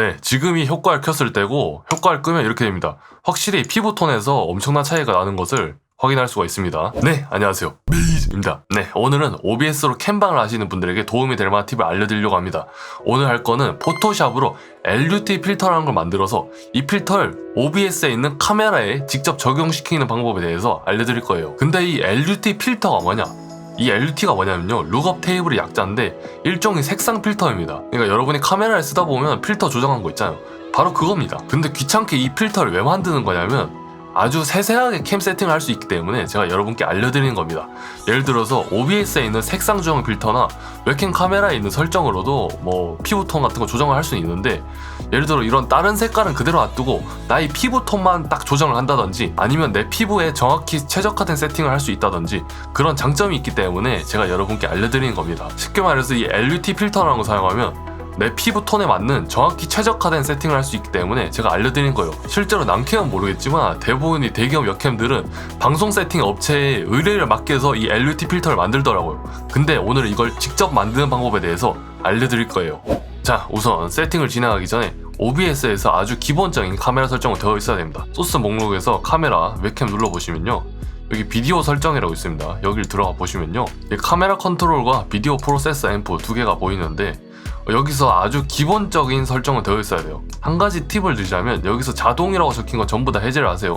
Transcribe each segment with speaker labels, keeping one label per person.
Speaker 1: 네, 지금이 효과를 켰을 때고 효과를 끄면 이렇게 됩니다. 확실히 피부톤에서 엄청난 차이가 나는 것을 확인할 수가 있습니다. 네, 안녕하세요. 메이즈입니다. 네, 오늘은 OBS로 캠방을 하시는 분들에게 도움이 될 만한 팁을 알려드리려고 합니다. 오늘 할 거는 포토샵으로 LUT 필터라는 걸 만들어서 이 필터를 OBS에 있는 카메라에 직접 적용시키는 방법에 대해서 알려드릴 거예요. 근데 이 LUT 필터가 뭐냐? 이 LUT가 뭐냐면요. 룩업 테이블의 약자인데 일종의 색상 필터입니다. 그러니까 여러분이 카메라를 쓰다 보면 필터 조정한 거 있잖아요. 바로 그겁니다. 근데 귀찮게 이 필터를 왜 만드는 거냐면 아주 세세하게 캠 세팅을 할 수 있기 때문에 제가 여러분께 알려드리는 겁니다 예를 들어서 OBS에 있는 색상 조정 필터나 웹캠 카메라에 있는 설정으로도 뭐 피부톤 같은 거 조정을 할 수 있는데 예를 들어 이런 다른 색깔은 그대로 놔두고 나의 피부톤만 딱 조정을 한다든지 아니면 내 피부에 정확히 최적화된 세팅을 할 수 있다든지 그런 장점이 있기 때문에 제가 여러분께 알려드리는 겁니다. 쉽게 말해서 이 LUT 필터라는 거 사용하면 내 피부 톤에 맞는 정확히 최적화된 세팅을 할 수 있기 때문에 제가 알려드린 거예요. 실제로 남캠은 모르겠지만 대부분이 대기업 여캠들은 방송 세팅 업체에 의뢰를 맡겨서 이 LUT 필터를 만들더라고요. 근데 오늘 이걸 직접 만드는 방법에 대해서 알려드릴 거예요. 자, 우선 세팅을 진행하기 전에 OBS에서 아주 기본적인 카메라 설정은 되어 있어야 됩니다. 소스 목록에서 카메라 웹캠 눌러보시면요. 여기 비디오 설정이라고 있습니다. 여기를 들어가 보시면요. 이 카메라 컨트롤과 비디오 프로세서 앰프 두 개가 보이는데 여기서 아주 기본적인 설정은 되어 있어야 돼요. 한 가지 팁을 드리자면 여기서 자동이라고 적힌 거 전부 다 해제를 하세요.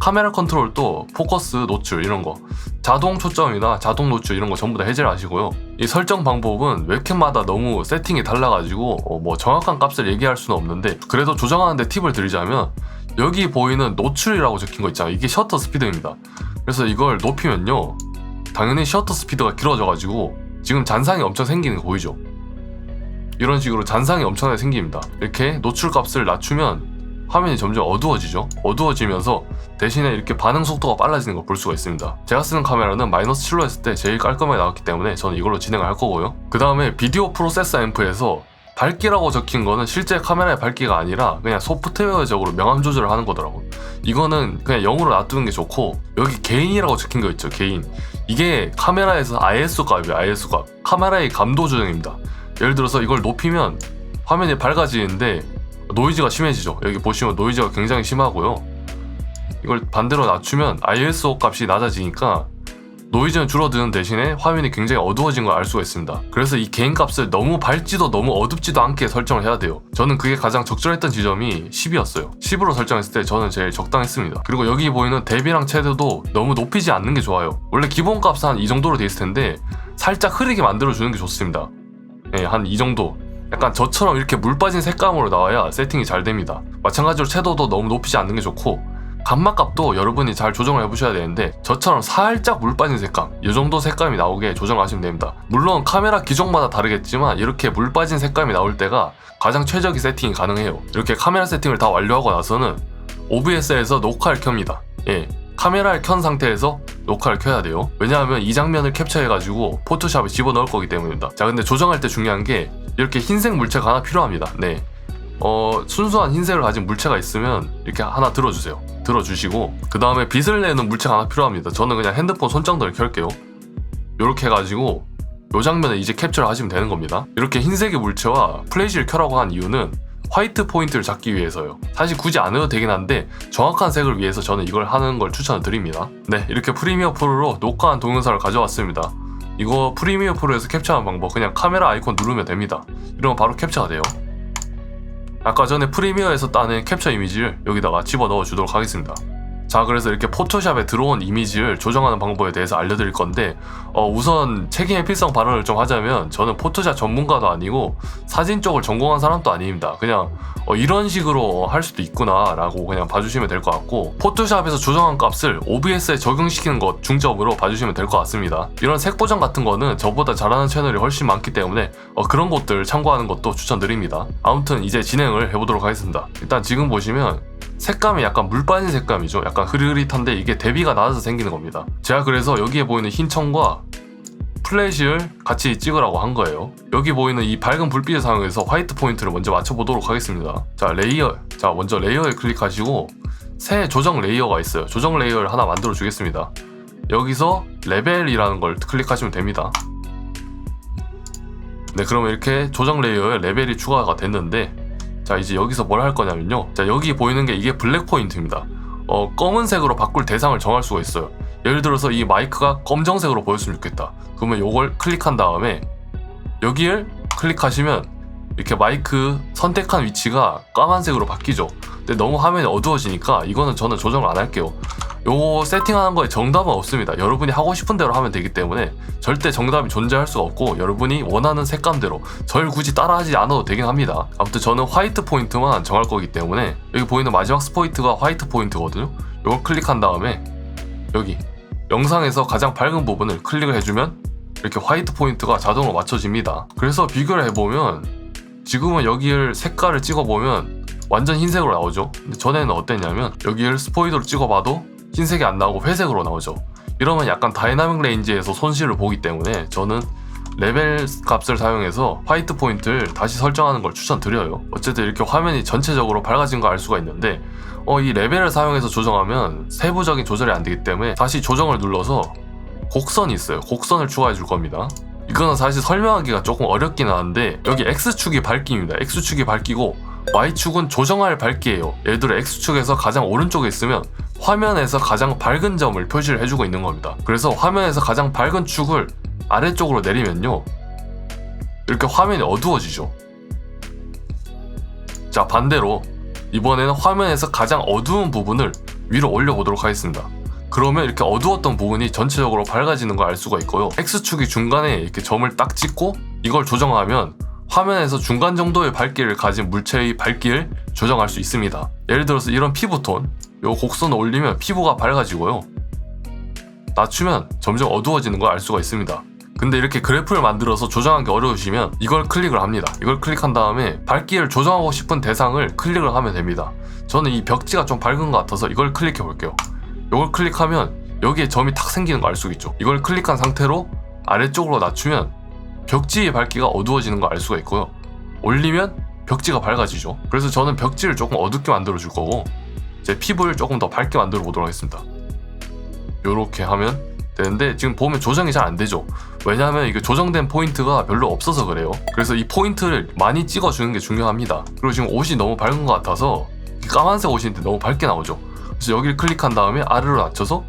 Speaker 1: 카메라 컨트롤도 포커스, 노출 이런 거 자동 초점이나 자동 노출 이런 거 전부 다 해제를 하시고요. 이 설정 방법은 웹캠마다 너무 세팅이 달라가지고 어, 뭐 정확한 값을 얘기할 수는 없는데 그래도 조정하는데 팁을 드리자면 여기 보이는 노출이라고 적힌 거 있잖아요. 이게 셔터 스피드입니다. 그래서 이걸 높이면요. 당연히 셔터 스피드가 길어져가지고 지금 잔상이 엄청 생기는 거 보이죠? 이런 식으로 잔상이 엄청나게 생깁니다. 이렇게 노출 값을 낮추면 화면이 점점 어두워지죠. 어두워지면서 대신에 이렇게 반응 속도가 빨라지는 걸 볼 수가 있습니다. 제가 쓰는 카메라는 마이너스 7로 했을 때 제일 깔끔하게 나왔기 때문에 저는 이걸로 진행을 할 거고요. 그 다음에 비디오 프로세서 앰프에서 밝기라고 적힌 거는 실제 카메라의 밝기가 아니라 그냥 소프트웨어적으로 명암 조절을 하는 거더라고요. 이거는 그냥 0으로 놔두는 게 좋고 여기 개인이라고 적힌 거 있죠. 개인. 이게 카메라에서 ISO 값이에요. ISO 값. 카메라의 감도 조정입니다. 예를 들어서 이걸 높이면 화면이 밝아지는데 노이즈가 심해지죠. 여기 보시면 노이즈가 굉장히 심하고요. 이걸 반대로 낮추면 ISO 값이 낮아지니까 노이즈는 줄어드는 대신에 화면이 굉장히 어두워진 걸 알 수가 있습니다. 그래서 이 개인 값을 너무 밝지도 너무 어둡지도 않게 설정을 해야 돼요. 저는 그게 가장 적절했던 지점이 10이었어요. 10으로 설정했을 때 저는 제일 적당했습니다. 그리고 여기 보이는 대비랑 채도도 너무 높이지 않는 게 좋아요. 원래 기본 값은 한 이 정도로 돼 있을 텐데 살짝 흐리게 만들어주는 게 좋습니다. 네, 한 이 정도. 약간 저처럼 이렇게 물 빠진 색감으로 나와야 세팅이 잘 됩니다. 마찬가지로 채도도 너무 높이지 않는 게 좋고 감마 값도 여러분이 잘 조정을 해보셔야 되는데 저처럼 살짝 물 빠진 색감 이 정도 색감이 나오게 조정하시면 됩니다. 물론 카메라 기종마다 다르겠지만 이렇게 물 빠진 색감이 나올 때가 가장 최적의 세팅이 가능해요. 이렇게 카메라 세팅을 다 완료하고 나서는 OBS에서 녹화를 켭니다. 예, 카메라를 켠 상태에서 녹화를 켜야 돼요. 왜냐하면 이 장면을 캡처해가지고 포토샵에 집어넣을 거기 때문입니다. 자, 근데 조정할 때 중요한 게 이렇게 흰색 물체가 하나 필요합니다. 네. 어, 순수한 흰색을 가진 물체가 있으면 이렇게 하나 들어주세요. 들어주시고 그 다음에 빛을 내는 물체가 하나 필요합니다. 저는 그냥 핸드폰 손전등을 켤게요. 이렇게 해가지고 이 장면을 이제 캡처를 하시면 되는 겁니다. 이렇게 흰색의 물체와 플래시를 켜라고 한 이유는 화이트 포인트를 잡기 위해서요. 사실 굳이 안 해도 되긴 한데 정확한 색을 위해서 저는 이걸 하는 걸 추천을 드립니다. 네, 이렇게 프리미어 프로로 녹화한 동영상을 가져왔습니다. 이거 프리미어 프로에서 캡처하는 방법 그냥 카메라 아이콘 누르면 됩니다. 이러면 바로 캡처가 돼요. 아까 전에 프리미어에서 따낸 캡처 이미지를 여기다가 집어 넣어 주도록 하겠습니다. 자 그래서 이렇게 포토샵에 들어온 이미지를 조정하는 방법에 대해서 알려드릴 건데 어, 우선 책임의 필성 발언을 좀 하자면 저는 포토샵 전문가도 아니고 사진 쪽을 전공한 사람도 아닙니다. 그냥 어, 이런 식으로 할 수도 있구나 라고 그냥 봐주시면 될 것 같고 포토샵에서 조정한 값을 OBS에 적용시키는 것 중점으로 봐주시면 될 것 같습니다. 이런 색 보정 같은 거는 저보다 잘하는 채널이 훨씬 많기 때문에 어, 그런 것들 참고하는 것도 추천드립니다. 아무튼 이제 진행을 해보도록 하겠습니다. 일단 지금 보시면 색감이 약간 물 빠진 색감이죠. 약간 흐릿흐릿한데 이게 대비가 낮아서 생기는 겁니다. 제가 그래서 여기에 보이는 흰 청과 플래시를 같이 찍으라고 한 거예요. 여기 보이는 이 밝은 불빛을 사용해서 화이트 포인트를 먼저 맞춰보도록 하겠습니다. 자, 레이어. 자, 먼저 레이어에 클릭하시고 새 조정 레이어가 있어요. 조정 레이어를 하나 만들어 주겠습니다. 여기서 레벨이라는 걸 클릭하시면 됩니다. 네, 그러면 이렇게 조정 레이어에 레벨이 추가가 됐는데 자 이제 여기서 뭘 할 거냐면요. 자 여기 보이는 게 이게 블랙 포인트입니다. 어 검은색으로 바꿀 대상을 정할 수가 있어요. 예를 들어서 이 마이크가 검정색으로 보였으면 좋겠다. 그러면 요걸 클릭한 다음에 여기를 클릭하시면 이렇게 마이크 선택한 위치가 까만색으로 바뀌죠. 근데 너무 화면이 어두워지니까 이거는 저는 조정을 안 할게요. 요거 세팅하는 거에 정답은 없습니다. 여러분이 하고 싶은 대로 하면 되기 때문에 절대 정답이 존재할 수가 없고 여러분이 원하는 색감대로 절 굳이 따라하지 않아도 되긴 합니다. 아무튼 저는 화이트 포인트만 정할 거기 때문에 여기 보이는 마지막 스포이트가 화이트 포인트거든요. 요걸 클릭한 다음에 여기 영상에서 가장 밝은 부분을 클릭을 해주면 이렇게 화이트 포인트가 자동으로 맞춰집니다. 그래서 비교를 해보면 지금은 여기를 색깔을 찍어보면 완전 흰색으로 나오죠? 근데 전에는 어땠냐면 여기를 스포이드로 찍어봐도 흰색이 안 나오고 회색으로 나오죠. 이러면 약간 다이나믹 레인지에서 손실을 보기 때문에 저는 레벨 값을 사용해서 화이트 포인트를 다시 설정하는 걸 추천드려요. 어쨌든 이렇게 화면이 전체적으로 밝아진 거알 수가 있는데 어, 이 레벨을 사용해서 조정하면 세부적인 조절이 안 되기 때문에 다시 조정을 눌러서 곡선이 있어요. 곡선을 추가해 줄 겁니다 이거는 사실 설명하기가 조금 어렵긴 한데 여기 X축이 밝기입니다. X축이 밝기고 Y축은 조정할 밝기예요. 예를 들어 X축에서 가장 오른쪽에 있으면 화면에서 가장 밝은 점을 표시를 해주고 있는 겁니다. 그래서 화면에서 가장 밝은 축을 아래쪽으로 내리면요. 이렇게 화면이 어두워지죠. 자 반대로 이번에는 화면에서 가장 어두운 부분을 위로 올려보도록 하겠습니다 그러면 이렇게 어두웠던 부분이 전체적으로 밝아지는 걸 알 수가 있고요. X축이 중간에 이렇게 점을 딱 찍고 이걸 조정하면 화면에서 중간 정도의 밝기를 가진 물체의 밝기를 조정할 수 있습니다. 예를 들어서 이런 피부톤 요 곡선을 올리면 피부가 밝아지고요. 낮추면 점점 어두워지는 걸 알 수가 있습니다. 근데 이렇게 그래프를 만들어서 조정하기 어려우시면 이걸 클릭을 합니다. 이걸 클릭한 다음에 밝기를 조정하고 싶은 대상을 클릭을 하면 됩니다. 저는 이 벽지가 좀 밝은 것 같아서 이걸 클릭해 볼게요 이걸 클릭하면 여기에 점이 탁 생기는 거 알 수 있죠. 이걸 클릭한 상태로 아래쪽으로 낮추면 벽지의 밝기가 어두워지는 걸알 수가 있고요. 올리면 벽지가 밝아지죠. 그래서 저는 벽지를 조금 어둡게 만들어 줄 거고 제 피부를 조금 더 밝게 만들어 보도록 하겠습니다. 이렇게 하면 되는데 지금 보면 조정이 잘 안 되죠. 왜냐하면 이게 조정된 포인트가 별로 없어서 그래요. 그래서 이 포인트를 많이 찍어주는 게 중요합니다. 그리고 지금 옷이 너무 밝은 것 같아서 까만색 옷인데 너무 밝게 나오죠 그래서 여기를 클릭한 다음에 아래로 낮춰서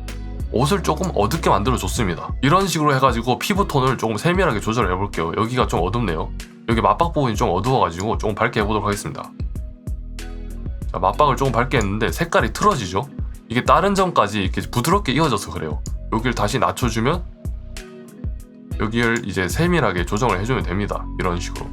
Speaker 1: 옷을 조금 어둡게 만들어 줬습니다. 이런 식으로 해가지고 피부톤을 조금 세밀하게 조절을 해볼게요. 여기가 좀 어둡네요. 여기 맞박 부분이 좀 어두워가지고 조금 밝게 해보도록 하겠습니다. 자, 맞박을 조금 밝게 했는데 색깔이 틀어지죠? 이게 다른 점까지 이렇게 부드럽게 이어져서 그래요. 여기를 다시 낮춰주면 여기를 이제 세밀하게 조정을 해주면 됩니다. 이런 식으로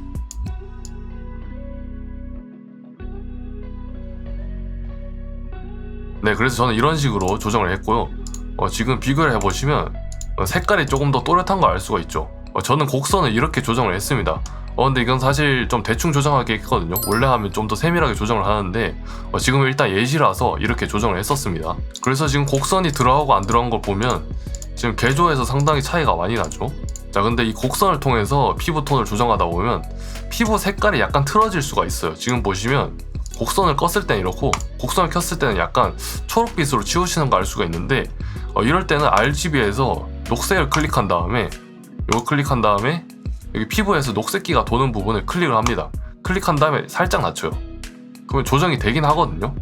Speaker 1: 네 그래서 저는 이런 식으로 조정을 했고요. 어, 지금 비교를 해보시면 어, 색깔이 조금 더 또렷한 걸 알 수가 있죠. 어, 저는 곡선을 이렇게 조정을 했습니다. 어 근데 이건 사실 좀 대충 조정하게 했거든요. 원래 하면 좀 더 세밀하게 조정을 하는데 어, 지금은 일단 예시라서 이렇게 조정을 했었습니다. 그래서 지금 곡선이 들어가고 안 들어간 걸 보면 지금 개조에서 상당히 차이가 많이 나죠. 자 근데 이 곡선을 통해서 피부 톤을 조정하다 보면 피부 색깔이 약간 틀어질 수가 있어요. 지금 보시면 곡선을 껐을 때는 이렇고 곡선을 켰을 때는 약간 초록빛으로 치우치는 거 알 수가 있는데 어, 이럴 때는 RGB에서 녹색을 클릭한 다음에 이거 클릭한 다음에 여기 피부에서 녹색기가 도는 부분을 클릭을 합니다. 클릭한 다음에 살짝 낮춰요. 그러면 조정이 되긴 하거든요.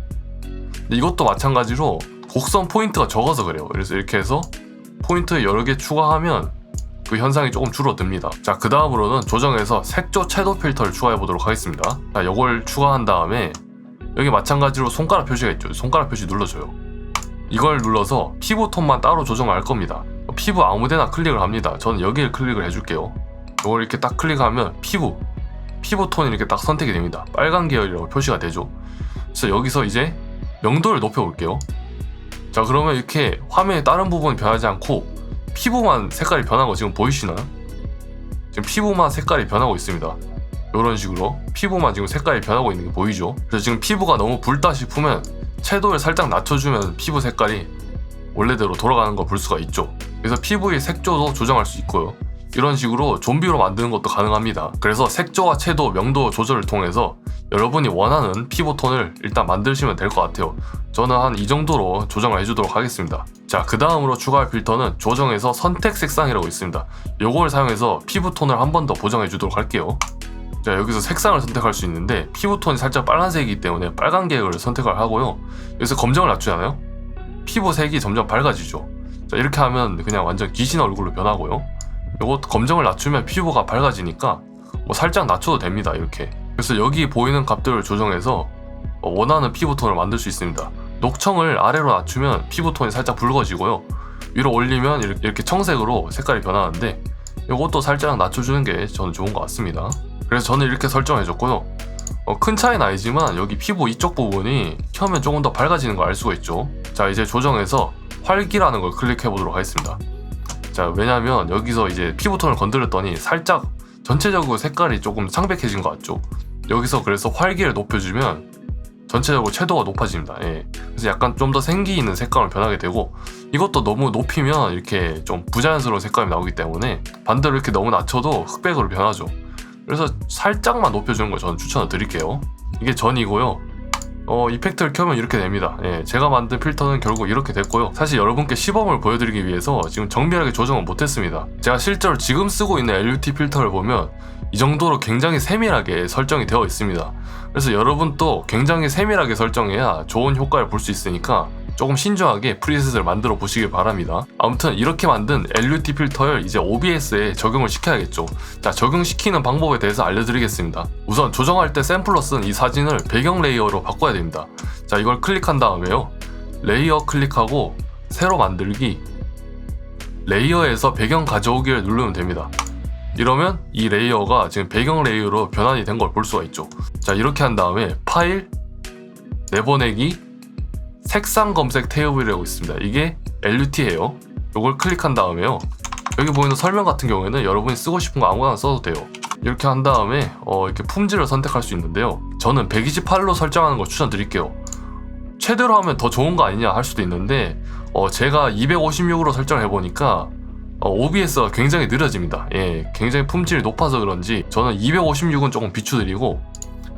Speaker 1: 이것도 마찬가지로 곡선 포인트가 적어서 그래요. 그래서 이렇게 해서 포인트 여러 개 추가하면 그 현상이 조금 줄어듭니다. 자 그 다음으로는 조정에서 색조 채도 필터를 추가해 보도록 하겠습니다. 자 요걸 추가한 다음에 여기 마찬가지로 손가락 표시가 있죠. 손가락 표시 눌러줘요. 이걸 눌러서 피부 톤만 따로 조정할 겁니다. 피부 아무데나 클릭을 합니다. 저는 여기를 클릭을 해줄게요. 이걸 이렇게 딱 클릭하면 피부 피부 톤이 이렇게 딱 선택이 됩니다. 빨간 계열이라고 표시가 되죠. 그래서 여기서 이제 명도를 높여 볼게요. 자 그러면 이렇게 화면의 다른 부분이 변하지 않고 피부만 색깔이 변한 거 지금 보이시나요? 지금 피부만 색깔이 변하고 있습니다 이런 식으로 피부만 지금 색깔이 변하고 있는 게 보이죠? 그래서 지금 피부가 너무 붉다 싶으면 채도를 살짝 낮춰주면 피부 색깔이 원래대로 돌아가는 걸 볼 수가 있죠. 그래서 피부의 색조도 조정할 수 있고요. 이런 식으로 좀비로 만드는 것도 가능합니다. 그래서 색조와 채도, 명도 조절을 통해서 여러분이 원하는 피부 톤을 일단 만드시면 될 것 같아요. 저는 한 이 정도로 조정을 해주도록 하겠습니다. 자 그 다음으로 추가할 필터는 조정에서 선택 색상이라고 있습니다. 요걸 사용해서 피부 톤을 한 번 더 보정해 주도록 할게요 자 여기서 색상을 선택할 수 있는데 피부톤이 살짝 빨간색이기 때문에 빨간 계열을 선택을 하고요. 여기서 검정을 낮추잖아요? 피부 색이 점점 밝아지죠. 자 이렇게 하면 그냥 완전 귀신 얼굴로 변하고요. 요거 검정을 낮추면 피부가 밝아지니까 뭐 살짝 낮춰도 됩니다 이렇게. 그래서 여기 보이는 값들을 조정해서 어, 원하는 피부톤을 만들 수 있습니다. 녹청을 아래로 낮추면 피부톤이 살짝 붉어지고요. 위로 올리면 이렇게 청색으로 색깔이 변하는데 이것도 살짝 낮춰주는 게 저는 좋은 것 같습니다. 그래서 저는 이렇게 설정해줬고요. 어, 큰 차이는 아니지만 여기 피부 이쪽 부분이 켜면 조금 더 밝아지는 걸 알 수가 있죠. 자 이제 조정해서 활기라는 걸 클릭해 보도록 하겠습니다. 자 왜냐면 여기서 이제 피부톤을 건드렸더니 살짝 전체적으로 색깔이 조금 창백해진 것 같죠. 여기서 그래서 활기를 높여주면 전체적으로 채도가 높아집니다. 예. 그래서 약간 좀 더 생기 있는 색감을 변하게 되고 이것도 너무 높이면 이렇게 좀 부자연스러운 색감이 나오기 때문에 반대로 이렇게 너무 낮춰도 흑백으로 변하죠. 그래서 살짝만 높여주는 걸 저는 추천을 드릴게요. 이게 전이고요 어, 이펙트를 켜면 이렇게 됩니다. 예, 제가 만든 필터는 결국 이렇게 됐고요. 사실 여러분께 시범을 보여드리기 위해서 지금 정밀하게 조정을 못했습니다. 제가 실제로 지금 쓰고 있는 LUT 필터를 보면 이 정도로 굉장히 세밀하게 설정이 되어 있습니다. 그래서 여러분도 굉장히 세밀하게 설정해야 좋은 효과를 볼 수 있으니까 조금 신중하게 프리셋을 만들어 보시길 바랍니다. 아무튼 이렇게 만든 LUT 필터를 이제 OBS에 적용을 시켜야겠죠. 자, 적용시키는 방법에 대해서 알려드리겠습니다. 우선 조정할 때 샘플러 쓴이 사진을 배경 레이어로 바꿔야 됩니다. 자, 이걸 클릭한 다음에요. 레이어 클릭하고 새로 만들기 레이어에서 배경 가져오기를 누르면 됩니다. 이러면 이 레이어가 지금 배경 레이어로 변환이 된 걸 볼 수가 있죠. 자, 이렇게 한 다음에 파일, 내보내기, 색상 검색 태블이라고 있습니다. 이게 LUT예요. 이걸 클릭한 다음에요. 여기 보이는 설명 같은 경우에는 여러분이 쓰고 싶은 거 아무거나 써도 돼요. 이렇게 한 다음에 어, 이렇게 품질을 선택할 수 있는데요. 저는 128로 설정하는 걸 추천드릴게요. 최대로 하면 더 좋은 거 아니냐 할 수도 있는데 어, 제가 256으로 설정을 해보니까 어, OBS가 굉장히 느려집니다. 예, 굉장히 품질이 높아서 그런지 저는 256은 조금 비추드리고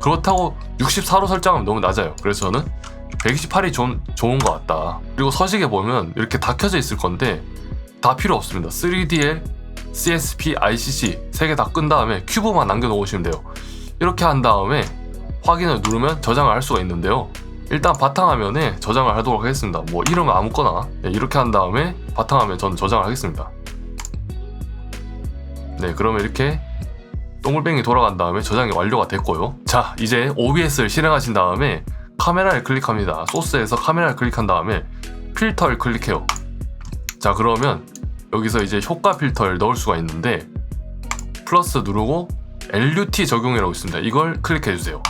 Speaker 1: 그렇다고 64로 설정하면 너무 낮아요. 그래서 저는 128이 좀 좋은 것 같다. 그리고 서식에 보면 이렇게 다 켜져 있을 건데 다 필요 없습니다. 3DL, CSP, ICC 세 개 다 끈 다음에 큐브만 남겨놓으시면 돼요. 이렇게 한 다음에 확인을 누르면 저장을 할 수가 있는데요. 일단 바탕화면에 저장을 하도록 하겠습니다. 뭐 이름은 아무거나 네, 이렇게 한 다음에 바탕화면 저는 저장을 하겠습니다. 네, 그러면 이렇게 동글뱅이 돌아간 다음에 저장이 완료가 됐고요. 자, 이제 OBS를 실행하신 다음에 카메라를 클릭합니다. 소스에서 카메라를 클릭한 다음에 필터를 클릭해요. 자, 그러면 여기서 이제 효과 필터를 넣을 수가 있는데 플러스 누르고 LUT 적용이라고 있습니다. 이걸 클릭해 주세요.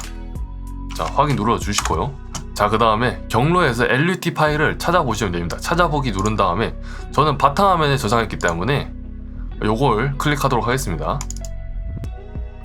Speaker 1: 자, 확인 눌러 주시고요. 자, 그 다음에 경로에서 LUT 파일을 찾아보시면 됩니다. 찾아보기 누른 다음에 저는 바탕화면에 저장했기 때문에 요걸 클릭하도록 하겠습니다.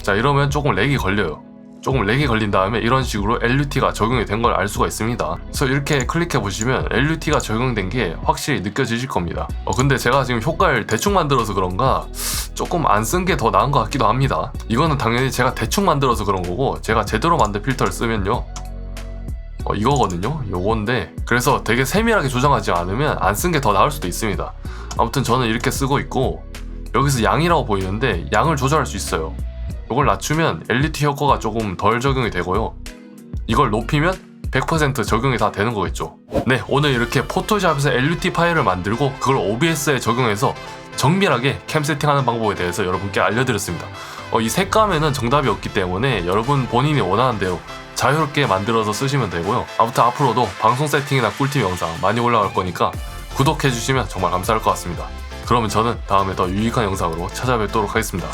Speaker 1: 자, 이러면 조금 렉이 걸려요. 조금 렉이 걸린 다음에 이런 식으로 LUT가 적용이 된 걸 알 수가 있습니다. 그래서 이렇게 클릭해 보시면 LUT가 적용된 게 확실히 느껴지실 겁니다. 어, 근데 제가 지금 효과를 대충 만들어서 그런가 조금 안 쓴 게 더 나은 것 같기도 합니다. 이거는 당연히 제가 대충 만들어서 그런 거고 제가 제대로 만든 필터를 쓰면요. 어, 이거거든요. 요건데 그래서 되게 세밀하게 조정하지 않으면 안 쓴 게 더 나을 수도 있습니다. 아무튼 저는 이렇게 쓰고 있고 여기서 양이라고 보이는데 양을 조절할 수 있어요. 이걸 낮추면 LUT 효과가 조금 덜 적용이 되고요. 이걸 높이면 100% 적용이 다 되는 거겠죠. 네, 오늘 이렇게 포토샵에서 LUT 파일을 만들고 그걸 OBS에 적용해서 정밀하게 캠 세팅하는 방법에 대해서 여러분께 알려드렸습니다. 어, 이 색감에는 정답이 없기 때문에 여러분 본인이 원하는 대로 자유롭게 만들어서 쓰시면 되고요. 아무튼 앞으로도 방송 세팅이나 꿀팁 영상 많이 올라갈 거니까 구독해주시면 정말 감사할 것 같습니다. 그러면 저는 다음에 더 유익한 영상으로 찾아뵙도록 하겠습니다.